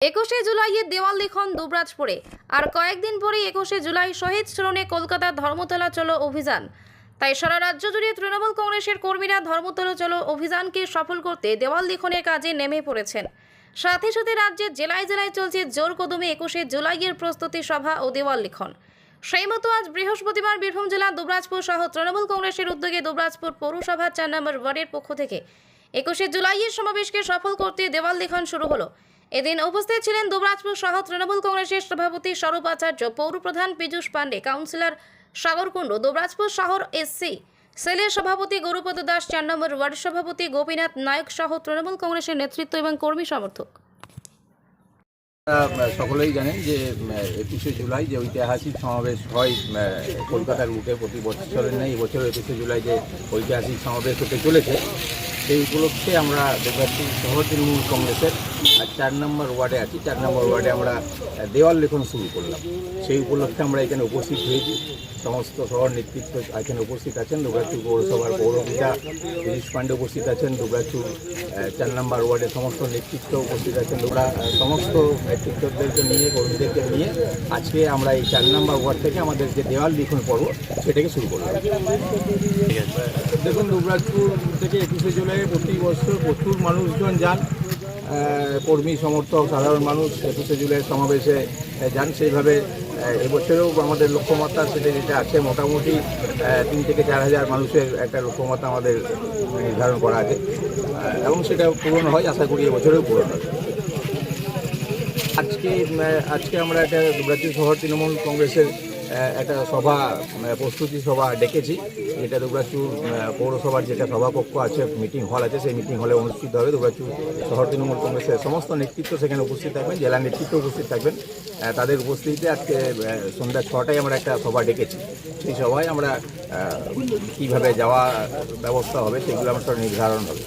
একুশে জুলাইয়ের দেওয়াল লিখন দুবরাজপুরে। আর কয়েকদিন পরেই একুশে জুলাই শহীদ স্মরণে কলকাতার ধর্মতলা চলো অভিযান। তাই সারা রাজ্য জুড়ে তৃণমূল কংগ্রেসের কর্মীরা ধর্মতলা চলো অভিযানকে সফল করতে দেওয়াল লিখনের কাজে নেমে পড়েছেন। সাথে সাথে রাজ্যের জেলায় জেলায় চলছে জোর কদমে একুশে জুলাইয়ের প্রস্তুতি সভা ও দেওয়াল লিখন। সেই মতো আজ বৃহস্পতিবার বীরভূম জেলার দুবরাজপুর সহ তৃণমূল কংগ্রেসের উদ্যোগে দুবরাজপুর পৌরসভার চার নম্বর ওয়ার্ডের পক্ষ থেকে একুশে জুলাইয়ের সমাবেশকে সফল করতে দেওয়াল লিখন শুরু হলো। এদিন উপস্থিত ছিলেন দুবরাজপুর সহ তৃণমূল কংগ্রেসের সভাপতি স্বরূপ আচার্য পৌরপ্রধান পীযূষ পাণ্ডে কাউন্সিলর সাগরকুণ্ড দুবরাজপুর শহর এসসি সেলের সভাপতি গৌরপদ দাস, চার নম্বর ওয়ার্ড সভাপতি গোপীনাথ নায়ক সহ তৃণমূল কংগ্রেসের নেতৃত্ব এবং কর্মী সমর্থক। সকলেই জানেন যে একুশে জুলাই যে ঐতিহাসিক সমাবেশ হয় কলকাতার বুকে প্রতি বছরের নেই এবছর একুশে জুলাই যে ঐতিহাসিক সমাবেশ হতে চলেছে সেই উপলক্ষে আমরা দুর্গাপুর শহর তৃণমূল কংগ্রেসের চার নম্বর ওয়ার্ডে আছি। চার নম্বর ওয়ার্ডে আমরা দেওয়াল লেখন শুরু করলাম। সেই উপলক্ষে আমরা এখানে উপস্থিত হয়েছি। সমস্ত শহর নেতৃত্ব এখানে উপস্থিত আছেন। দুর্গাপুর পৌরসভার পৌরপিতা গিরিশ পাণ্ডে উপস্থিত আছেন। দুর্গাপুর চার নম্বর ওয়ার্ডের সমস্ত নেতৃত্ব উপস্থিত আছেন। আমরা সমস্ত নেতৃত্বদেরকে নিয়ে, কর্মীদেরকে নিয়ে আজকে আমরা এই চার নম্বর ওয়ার্ড থেকে আমাদের যে দেওয়াল লিখন পর্ব, সেটাকে শুরু করলাম। দেখুন, দুবরাজপুর থেকে একুশে জুলাই প্রতি বছর প্রচুর মানুষজন যান। কর্মী, সমর্থক, সাধারণ মানুষ একুশে জুলাই সমাবেশে যান। সেইভাবে এবছরেও আমাদের লক্ষ্যমাত্রা সেটা যেটা আছে, মোটামুটি তিন থেকে চার হাজার মানুষের একটা লক্ষ্যমাত্রা আমাদের নির্ধারণ করা আছে। এবং সেটা পূরণ হয়, আশা করি এবছরেও পূরণ হয় আজকে আজকে আমরা একটা দুবরাজপুর শহর তৃণমূল কংগ্রেসের একটা সভা প্রস্তুতি সভা ডেকেছি। যেটা উম, পৌরসভার যেটা সভাকক্ষ আছে মিটিং হল আছে সেই মিটিং হলে অনুষ্ঠিত হবে। দুবরাজপুর শহর তৃণমূল কংগ্রেসের সমস্ত নেতৃত্ব সেখানে উপস্থিত থাকবেন জেলা নেতৃত্ব উপস্থিত থাকবেন। তাদের উপস্থিতিতে আজকে সন্ধ্যা ছটায় আমরা একটা সভা ডেকেছি। সেই সভায় আমরা কীভাবে যাওয়া ব্যবস্থা হবে সেগুলো আমরা সব নির্ধারণ হবে।